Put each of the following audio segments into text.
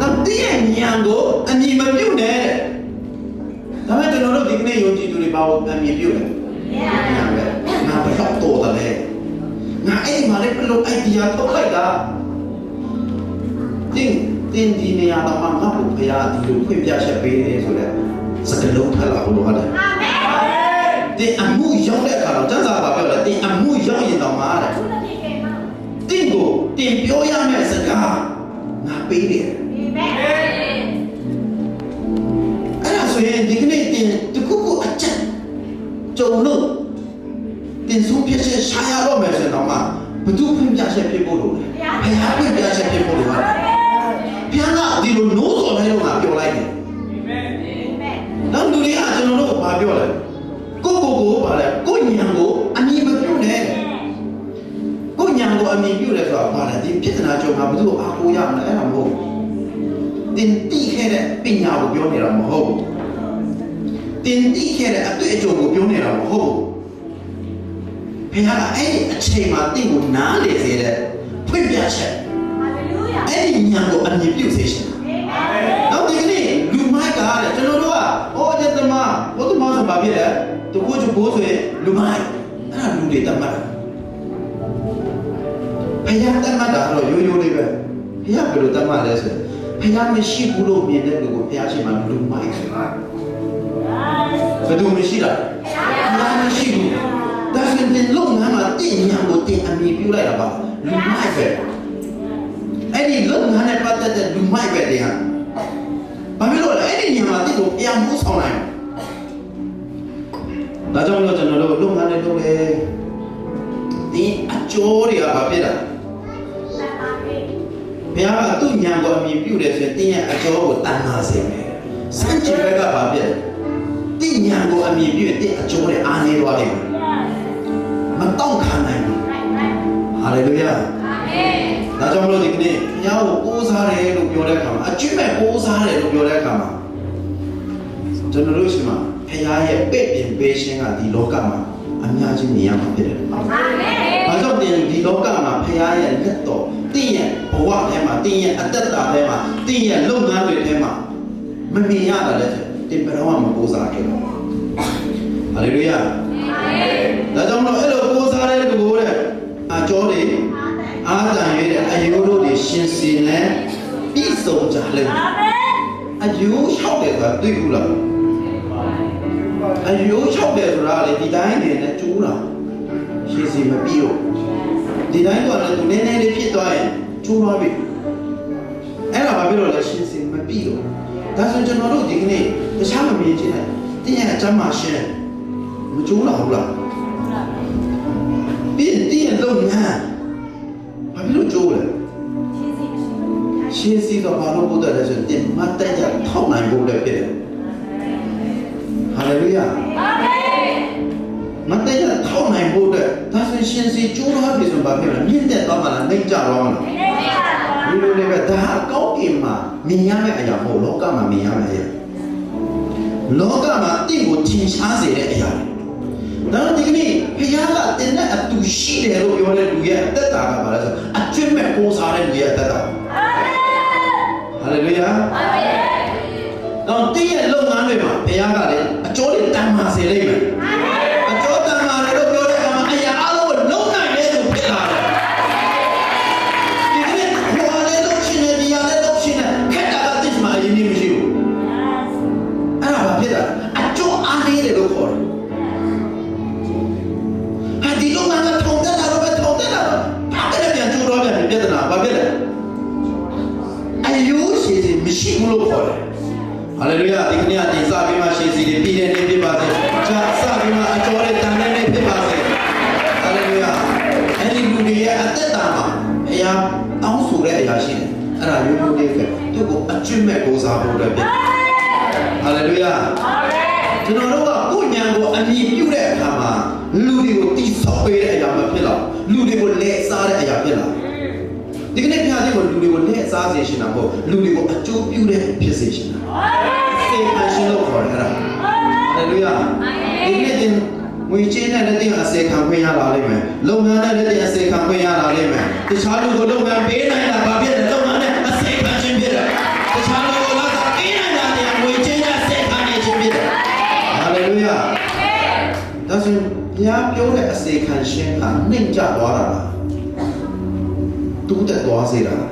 တော့တင်းရဲ့ဉာဏ်ကိုအမြင်မပြုတ်နဲ့တဲ့ဒါပေမဲ့ကျွန်တော်တို့ဒီကနေ့ယုံကြည်သူတွေဘာလို့အမြင်ပြုတ်လဲဉာဏ်ပဲငါဘယ်တော့တော်တယ်လဲငါအဲ့ဒီမှာလည်းဘယ်လို idea ထုတ်လိုက်တာတင်းတင်းဒီနေရာတော့မှငါ့ကိုဖရားဒီလိုဖွင့်ပြချက်ပေးတယ်ဆိုတော့စကလုံးထလာလို့ဟုတ်တယ်တင်းအမှုရောက်တဲ့အခါတော့စံစာပါပြောတယ်တင်းအမှုရောက်ရင်တော့မှာတဲ့တင်းကိုတင်းပြောရမယ့်စကား ငါပေးတယ်အဲ့ဒါဆိုရင်ဒီကနေ့တင်တခုခုအချက်ကြုံလို့တင်ဆုံးဖြစ်ချက်ရှာရတော့မယ်ဆိုတော့မှဘသူဖွင့်ပြချက်ဖြစ်ဖို့လို့လဲဘယ်ဟာဖွင့်ပြချက်ဖြစ်ဖို့လို့ အမြင်ပြုတ်တယ်ဆိုတာဘာလဲဒီပြဿနာကြုံမှာဘသူအားကိုးရမလဲအဲ့ဒါမဟုတ်ဘူးတင်တိခဲ့တဲ့ပညာကိုပြောနေတာမဟုတ်ဘူးတင်တိခဲ့တဲ့အတွေ့အကြုံကိုပြောနေတာမဟုတ်ဘူး။ဘုရားကအဲ့ဒီအချိန်မှာတင့်ကိုနားလေစေတဲ့ဖွင့်ပြချက်အဲ့ဒီဉာဏ်ကိုအမြင်ပြုစေရှင်။နောက်ဒီကနေ့လူမိုက်ကတဲ့ကျွန်တော်တို့ကဟောအကျတမဘုဒ္ဓမဆိုပါဖြစ်တယ်။တကူချဘိုးဆိုရင်လူမိုက်အဲ့ဒါလူတွေတတ်မှတ် တာ။ဘုရားတတ်မှတ်တာတော့ရိုးရိုးလေးပဲ။ဘုရားဘယ်လိုတတ်မှတ်လဲဆိုရင်ဘုရားမရှိဘူးလို့မြင်တဲ့လူကိုဘုရားရှိမှလူမိုက်ဆိုတာ။ဘယ်သူမရှိတာဘာမရှိဘူးဒါဆိုရင်လုံငန်းမှာတင့်ညာကိုတင်အမိပြုလိုက်တာပါလူမိုက်ပဲအဲ့ဒီလုံငန်းနဲ့ပတ်သက်တဲ့လူမိုက်ပဲတင်ဟာဘာဖြစ်လို့လဲအဲ့ဒီညာမှာတင့်ကိုပြန်မှုဆောင်နိုင်ဒါ ညာကိုအမိပြုတယ်ဆိုရင်တင်းရဲ့အကျိုးကိုတန်ခါစေမယ်စัจจิဘက်ကဘာဖြစ်လဲတင့်ညာကိုအမြင်ပြည့်တဲ့အကျိုးနဲ့အားနေသွားတယ်မတောင့်ခံနိုင်ဘူးဟာလေလုယာဒါကြောင့်မလို့ဒီကနေ့ဘုရားကိုကိုးစားတယ်လို့ပြောတဲ့အခါမှာအကျွမ်းမဲ့ကိုးစားတယ်လို့ပြောတဲ့အခါမှာကျွန်တော်တို့ရှိမှာဘုရားရဲ့ပဲ့ပြင်ပေးခြင်းကဒီလောကမှာအများကြီးမြင်ရမှာဖြစ်တယ်။ဘာကြောင့်တင်ဒီလောကမှာဘုရားရဲ့လက်တော် တင့်ရဲ့ဘဝထဲမှာတင့်ရဲ့အတ္တတာထဲမှာတင့်ရဲ့လုပ်ငန်းတွေထဲမှာမမြင်ရတာလည်းတင်ပရောမကိုးစားခဲ့တော့ဟာလေလုယာဒါကြောင့်မလို့အဲ့လိုကိုးစားတဲ့လူကိုတဲ့အကျော်တွေအာတန်ရတဲ့အယိုးတို့တွေရှင်စင်နဲ့ပြီးဆုံးကြလိမ့်မယ်အယိုးလျှောက်တယ်ဆိုတာတွေ့ဘူးလားအယိုးလျှောက်တယ်ဆိုတာလေဒီတိုင်းနေနဲ့ကျိုးတာရှင်စီမပြီးတော့ ဒီတိုင်းတော့လည်းသူနည်းနည်းလေးဖြစ်သွားရင်ကျိုးသွားပြီအဲ့ဒါဘာဖြစ်လို့လဲရှင်စီမပြီးတော့ဒါဆိုကျွန်တော်တို့ဒီကနေ့တခြားမမြင်ချင်တဲ့တင်းရဲ့အကျမ်းမှာရှင်မကျိုးလာဘူးလားပြီးတင်းရဲ့လုပ်ငန်းဘာဖြစ်လို့ကျိုးလဲရှင်းစီကဘာလို့ဘုဒ္ဓလဲဆိုတင်မတ်တရထောက်နိုင်ဖို့လည်းဖြစ်တယ်ဟာလေလုယာမတ်တရထောက်နိုင် ဖို့အတွက်ဒါဆိုရှင်းစီကျိုးသွားပြီဆိုဘာဖြစ်လဲမြင့်တက်သွားမှလားနှိမ့်ကျသွားမှလားဒီလိုလေးပဲဒါကကောင်းကင်မှာမြင်ရမယ့်အရာမဟုတ်လောကမှာမြင်ရမယ့်အရာလောကမှာတင့်ကိုထင်ရှားစေတဲ့အရာဒါတော့ဒီကနေ့ဖခင်ကတင်တဲ့အတူရှိတယ်လို့ပြောတဲ့လူရဲ့အသက်တာကဘာလဲဆိုအကျွတ်မဲ့ကိုးစားတဲ့လူရဲ့အသက်တာဟာလေလုယာတော့တည့်ရဲ့လုပ်ငန်းတွေမှာဘုရားကလည်းအကျိုးတွေတန်မာစေလိမ့်မယ်။အကျိုး ကိုအကျွတ်မဲ့ကိုးစားဖို့လည်းဖြစ်။ဟာလေလုယာကျွန်တော်တို့ကကိုယ်ဉာဏ်ကိုအမြင်ပြုတဲ့အခါမှာလူတွေကိုတိဆောက်ပေးတဲ့အရာမဖြစ်တော့လူတွေကိုလဲစားတဲ့အရာဖြစ်လာဒီကနေ့ဖျားတဲ့ကိုလူတွေကိုလဲစားစေရှင်တာမဟုတ်လူတွေကိုအကျိုးပြုတဲ့ဖြစ်စေရှင်တာစေပန်ရှင်လို့ခေါ်တယ်အဲ့ဒါဟာလေလုယာဒီနေ့တင်ငွေချင်းနဲ့လည်းတင်အစေခံခွင့်ရလာလိမ့်မယ်လုပ်ငန်းနဲ့လည်းတင်အစေခံခွင့်ရလာလိမ့်မယ်တခြားလူကိုလုပ်ငန်းပေးနိုင်တာဘာဖြစ်လဲ ကနှိမ်ကြသွားတာလားတူးတက်သွားစေတာလား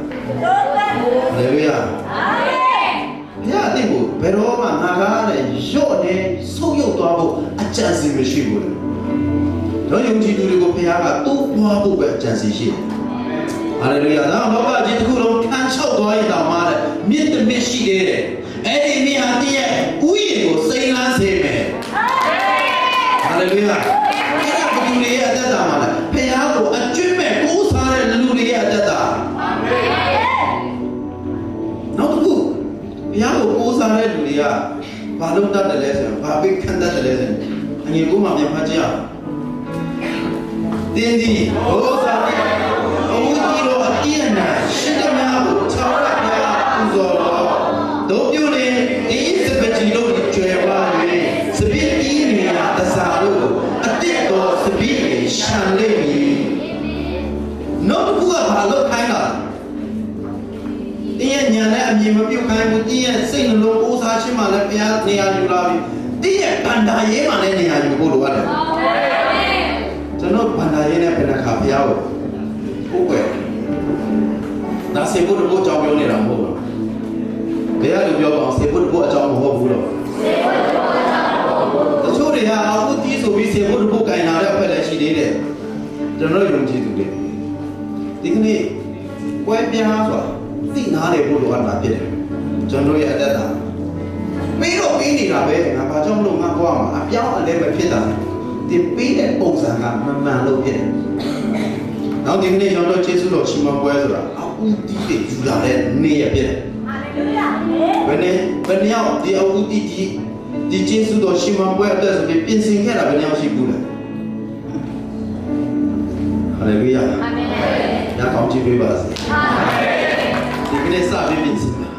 ဟာလေလုယာဘုရားအသင်ကိုဘယ်တော့မှငါကားနဲ့ရော့နေဆုပ်ယုပ်သွားဖို့အကြံစီမရှိဘူးလေတော့ယုံကြည်သူတွေကိုဘုရားကတိုးပွားဖို့ပဲအကြံစီရှိတယ်ဟာလေလုယာဒါဘောကကြီး တဲ့လူတွေကဘာလို့တတ်တယ်လဲဆိုတော့ဘာပိတ်ခံတတ်တယ်လဲဆိုရင်အငယ်ကိုမှပြန်ဖတ်ကြည့်အောင်တင်းဒီဘိုးစားအဝူကြီးတော်အပြည့်နာရှင်းသမျှကိုခြောက်ရပြပူဇော်တော်တို့ပြုနေဒီစပကြီးတို့ကျွယ်ပါ၍စပစ်တီးနေရာတစားတို့ကိုအတစ်တော်စပစ်ကိုရှန်လိမ့်မည် တင်းရဲ့ညာနဲ့အမြင်မပြုတ်ခိုင်းဘူးတင်းရဲ့စိတ်နှလုံးကိုးစားခြင်းမှလည်းဘုရားနေရာယူလာပြီတင်းရဲ့ဗန္ဒာရေးမှလည်းနေရာယူဖို့လိုရတယ်ကျွန်တော်ဗန္ဒာရေးနဲ့ဘယ်နှခါဘုရားကိုဟုတ်ကဲ့ဒါစေဖို့တဖို့အကြောင်းပြောနေတာမဟုတ်ဘူးဘယ်ရလို့ပြောပါအောင်စေဖို့တဖို့အကြောင်းမဟုတ်ဘူးတော့တချို့တွေကအခုတီးဆိုပြီးစေဖို့တဖို့ကင်လာတဲ့အဖွဲ့လည်းရှိသေးတယ်ကျွန်တော်ယုံကြည်သူတွေဒီကနေ့ပွဲပြားဆိုတာ သိနာတယ်ဖို့လိုအပ်တာဖြစ်တယ်ကျွန်တော်ရဲ့အတ္တတာပြီးတော့ပြီးနေတာပဲငါဘာကြောင့်မလို့ငါကွာမှာအပြောင်းအလဲပဲဖြစ်တာဒီပြီးတဲ့ပုံစံကမမှန်လို့ဖြစ်တယ်နောက်ဒီကနေ့ကျွန်တော်ကျေးဇူးတော်ချီးမွမ်းပွဲဆိုတာအကူတီးတွေယူလာတဲ့နေ့ရဖြစ်တယ်ဘယ်နဲ့ဘယ်နှယောက်ဒီအကူတီးဒီဒီကျေးဇူးတော်ချီးမွမ်းပွဲအတွက်ဆိုပြီးပြင်ဆင်ခဲ့တာဘယ်နှယောက်ရှိဘူးလဲဟာလေလုယာညကောင်းချီးပေးပါစေဒီက နေ့စပြီးပြင်ဆင်ပါ